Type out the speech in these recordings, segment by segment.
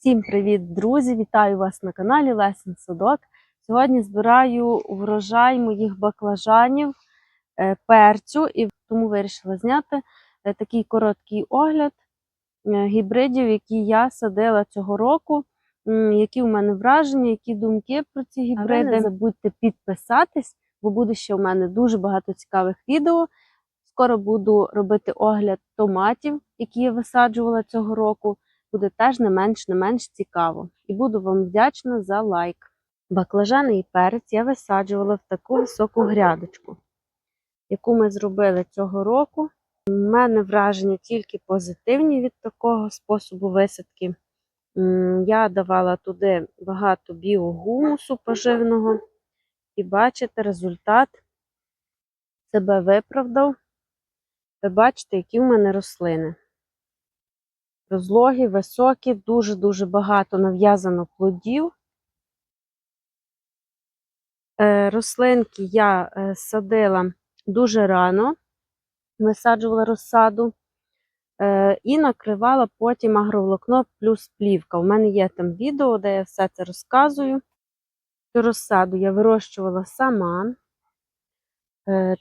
Всім привіт, друзі! Вітаю вас на каналі Лесен Садок. Сьогодні збираю врожай моїх баклажанів, е, перцю, і тому вирішила зняти е, такий короткий огляд е, гібридів, які я садила цього року. Які у мене враження, які думки про ці гібриди. не забудьте підписатись, бо буде ще у мене дуже багато цікавих відео. Скоро буду робити огляд томатів, які я висаджувала цього року буде теж не менш не менш цікаво. І буду вам вдячна за лайк. Баклажани і перець я висаджувала в таку високу грядочку, яку ми зробили цього року. У мене враження тільки позитивні від такого способу висадки. Я давала туди багато біогумусу поживного, і бачите, результат себе виправдав. Ви бачите, які в мене рослини розлогі, високі, дуже-дуже багато нав'язано плодів. Е, Рослинки я е, садила дуже рано, висаджувала розсаду е, і накривала потім агроволокно плюс плівка. У мене є там відео, де я все це розказую. Цю розсаду я вирощувала сама,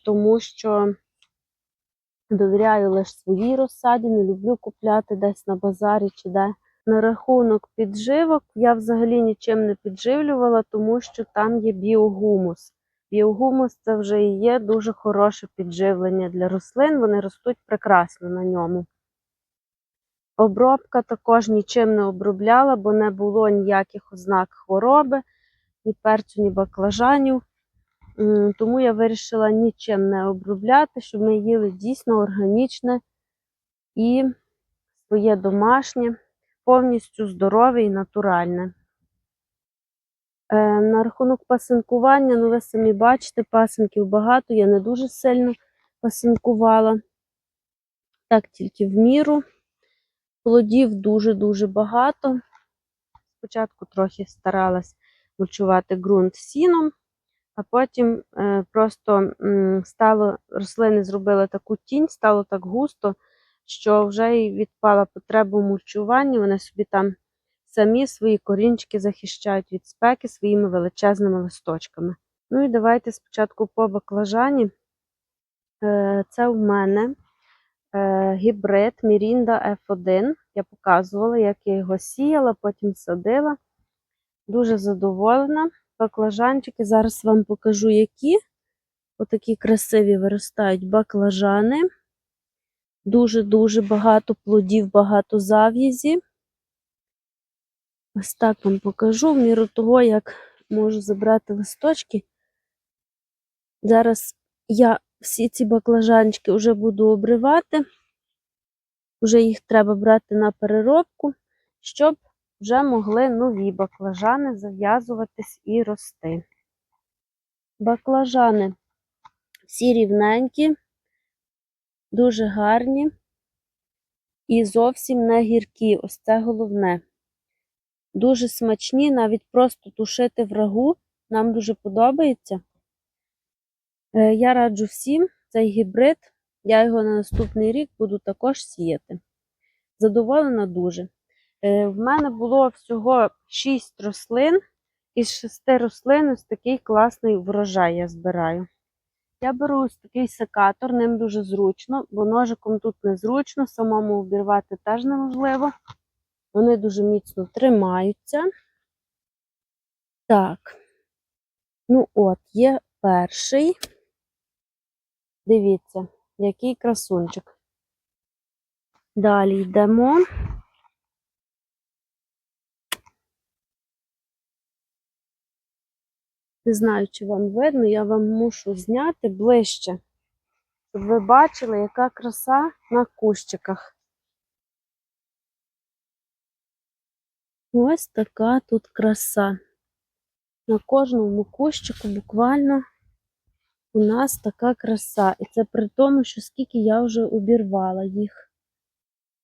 тому що Довіряю лише своїй розсаді, не люблю купляти десь на базарі чи де. На рахунок підживок я взагалі нічим не підживлювала, тому що там є біогумус. Біогумус це вже і є дуже хороше підживлення для рослин, вони ростуть прекрасно на ньому. Обробка також нічим не обробляла, бо не було ніяких ознак хвороби, ні перцю, ні баклажанів. Тому я вирішила нічим не обробляти, щоб ми їли дійсно органічне і своє домашнє, повністю здорове і натуральне. Е, На рахунок пасинкування, ну ви самі бачите, пасинків багато, я не дуже сильно пасинкувала. Так, тільки в міру. Плодів дуже-дуже багато. Спочатку трохи старалась мульчувати ґрунт сіном а потім е, просто стало, рослини зробили таку тінь, стало так густо, що вже й відпала потреба в мульчуванні. Вони собі там самі свої корінчики захищають від спеки своїми величезними листочками. Ну і давайте спочатку по баклажані. Е, це в мене е, гібрид Мірінда F1. Я показувала, як я його сіяла, потім садила. Дуже задоволена баклажанчики. Зараз вам покажу, які. Отакі красиві виростають баклажани. Дуже-дуже багато плодів, багато зав'язі. Ось так вам покажу, в міру того, як можу забрати листочки. Зараз я всі ці баклажанчики вже буду обривати. Вже їх треба брати на переробку, щоб вже могли нові баклажани зав'язуватись і рости. Баклажани всі рівненькі, дуже гарні і зовсім не гіркі. Ось це головне. Дуже смачні, навіть просто тушити в рагу. Нам дуже подобається. Е, Я раджу всім цей гібрид. Я його на наступний рік буду також сіяти. Задоволена дуже. Е, В мене було всього 6 рослин. Із 6 рослин ось такий класний врожай я збираю. Я беру ось такий секатор, ним дуже зручно, бо ножиком тут незручно, самому обірвати теж неможливо. Вони дуже міцно тримаються. Так, ну от, є перший. Дивіться, який красунчик. Далі йдемо. Не знаю, чи вам видно, я вам мушу зняти ближче, щоб ви бачили, яка краса на кущиках. Ось така тут краса. На кожному кущику буквально у нас така краса. І це при тому, що скільки я вже обірвала їх.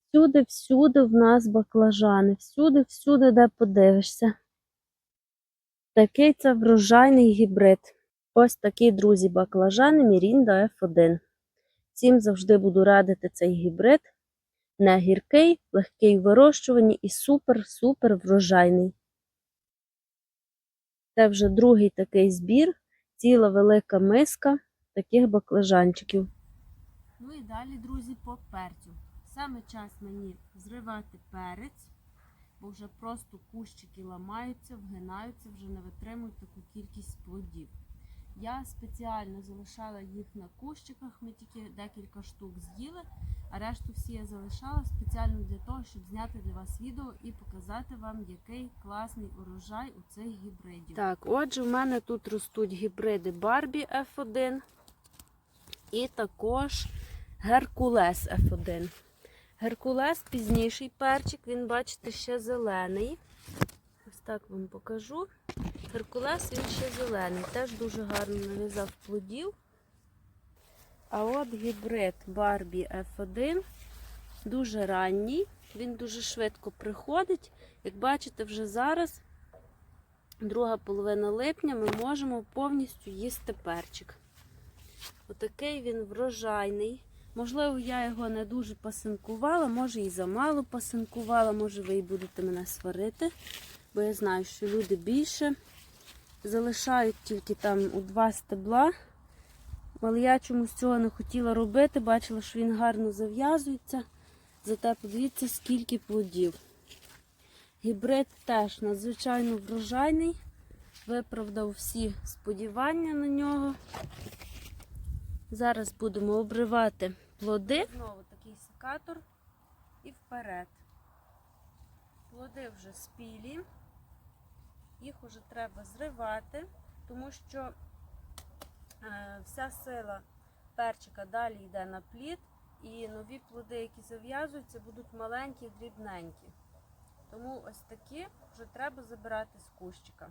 Всюди-всюди в нас баклажани, всюди-всюди, де подивишся. Такий це врожайний гібрид. Ось такі, друзі, баклажани Мірінда F1. Всім завжди буду радити цей гібрид. не гіркий, легкий в вирощуванні і супер-супер врожайний. Це вже другий такий збір, ціла велика миска таких баклажанчиків. Ну і далі, друзі, по перцю. Саме час мені зривати перець, бо вже просто кущики ламаються, вгинаються, вже не витримують таку кількість плодів. Я спеціально залишала їх на кущиках, ми тільки декілька штук з'їли, а решту всі я залишала спеціально для того, щоб зняти для вас відео і показати вам, який класний урожай у цих гібридів. Так, отже, в мене тут ростуть гібриди Barbie F1 і також Геркулес F1. Геркулес пізніший перчик, він, бачите, ще зелений. Ось так вам покажу. Геркулес він ще зелений, теж дуже гарно нав'язав плодів. А от гібрид Barbie F1 дуже ранній, він дуже швидко приходить. Як бачите, вже зараз, друга половина липня, ми можемо повністю їсти перчик. Отакий він врожайний. Можливо, я його не дуже пасинкувала, може і замало пасинкувала, може ви і будете мене сварити, бо я знаю, що люди більше залишають тільки там у два стебла. Але я чомусь цього не хотіла робити, бачила, що він гарно зав'язується. Зате подивіться, скільки плодів. Гібрид теж надзвичайно врожайний, виправдав всі сподівання на нього. Зараз будемо обривати плоди. Знову такий секатор і вперед. Плоди вже спілі, їх вже треба зривати, тому що е, вся сила перчика далі йде на плід, і нові плоди, які зав'язуються, будуть маленькі, дрібненькі. Тому ось такі вже треба забирати з кущика.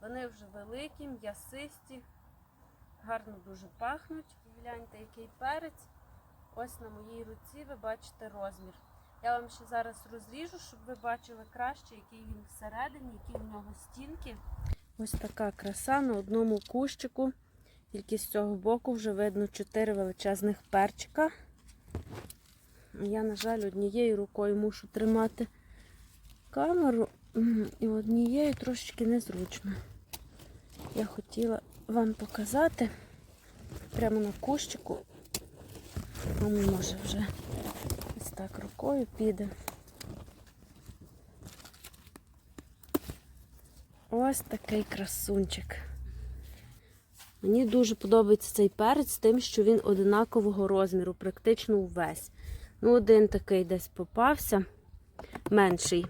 Вони вже великі, м'ясисті, гарно дуже пахнуть. Гляньте, який перець. Ось на моїй руці ви бачите розмір. Я вам ще зараз розріжу, щоб ви бачили краще, який він всередині, які в нього стінки. Ось така краса на одному кущику. Тільки з цього боку вже видно 4 величезних перчика. Я, на жаль, однією рукою мушу тримати камеру, і однією трошечки незручно. Я хотіла вам показати прямо на кущику. А може вже ось так рукою піде. Ось такий красунчик. Мені дуже подобається цей перець тим, що він одинакового розміру, практично увесь. Ну, один такий десь попався, менший.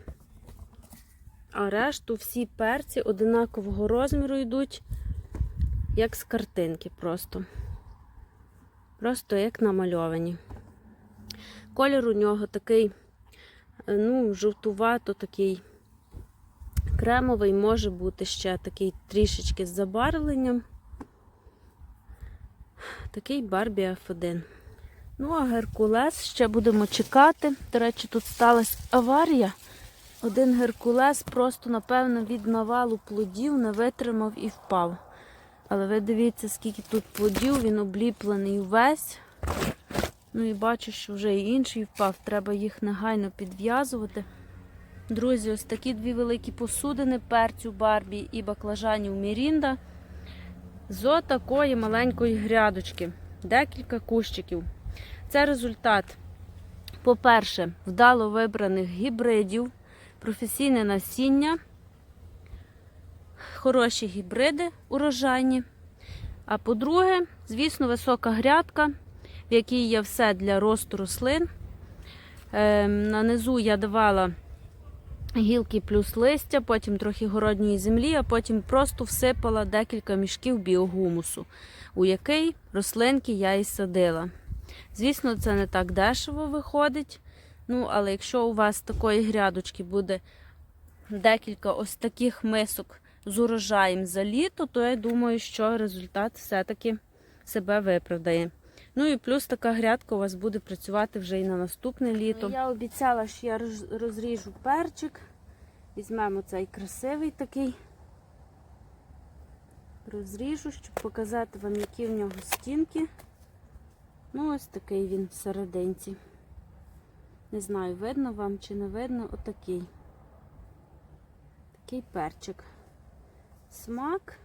А решту всі перці одинакового розміру йдуть, як з картинки просто. Просто як намальовані. Колір у нього такий, ну, жовтувато такий кремовий, може бути ще такий трішечки з забарвленням. Такий Барбі F1. Ну, а Геркулес ще будемо чекати. До речі, тут сталася аварія. Один Геркулес просто, напевно, від навалу плодів не витримав і впав. Але ви дивіться, скільки тут плодів, він обліплений весь. Ну і бачу, що вже і інший впав. Треба їх негайно підв'язувати. Друзі, ось такі дві великі посудини перцю Барбі і баклажанів Мірінда. З отакої маленької грядочки. Декілька кущиків. Це результат, по-перше, вдало вибраних гібридів, професійне насіння, хороші гібриди урожайні. А по-друге, звісно, висока грядка, в якій є все для росту рослин. Ем, на низу я давала гілки плюс листя, потім трохи городньої землі, а потім просто всипала декілька мішків біогумусу, у який рослинки я і садила. Звісно, це не так дешево виходить. Ну, але якщо у вас такої грядочки буде декілька ось таких мисок з урожаєм за літо, то я думаю, що результат все-таки себе виправдає. Ну і плюс така грядка у вас буде працювати вже і на наступне літо. Я обіцяла, що я розріжу перчик. Візьмемо цей красивий такий. Розріжу, щоб показати вам, які в нього стінки. Ну, ось такий він всерединці. Не знаю, видно вам чи не видно, отакий. Такий перчик. Смак.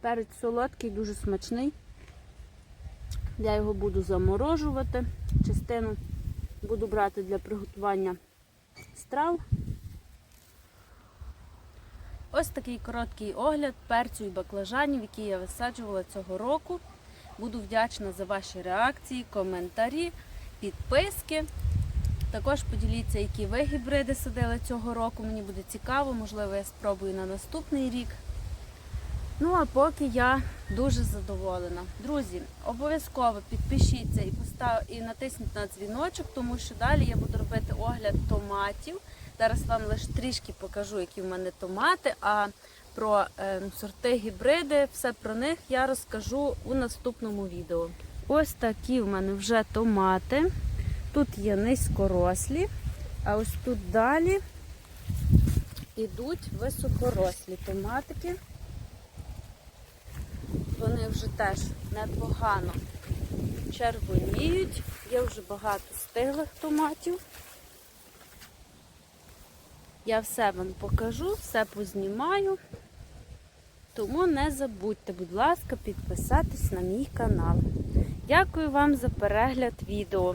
Перець солодкий, дуже смачний. Я його буду заморожувати. Частину буду брати для приготування страв. Ось такий короткий огляд перцю і баклажанів, які я висаджувала цього року. Буду вдячна за ваші реакції, коментарі, підписки. Також поділіться, які ви гібриди садили цього року. Мені буде цікаво, можливо, я спробую на наступний рік. Ну, а поки я дуже задоволена. Друзі, обов'язково підпишіться і постав... і натисніть на дзвіночок, тому що далі я буду робити огляд томатів. Зараз вам лише трішки покажу, які в мене томати. А про е, сорти гібриди, все про них я розкажу у наступному відео. Ось такі в мене вже томати. Тут є низькорослі, а ось тут далі ідуть високорослі томатики. Вони вже теж непогано червоніють. Є вже багато стиглих томатів. Я все вам покажу, все познімаю. Тому не забудьте, будь ласка, підписатись на мій канал. Дякую вам за перегляд відео.